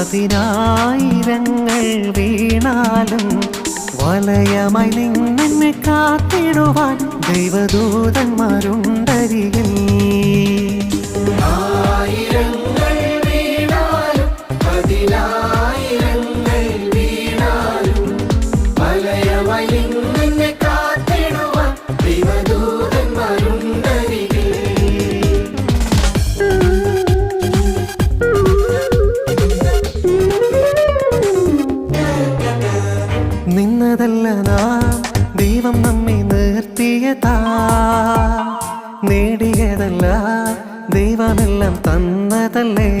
പതിനായിരങ്ങൾ വീണാലും വലയമായി നിന്നെ കാത്തിടുവാൻ ദൈവദൂതന്മാരുണ്ടരികിൽ. വീണാലും പതിനായിരങ്ങൾ വീണാലും വലയമായി നിന്നതല്ല നാം. ദൈവം നമ്മെ നിർത്തിയതാ. നേടിയതല്ല. ദൈവമെല്ലാം തന്നതല്ലേ.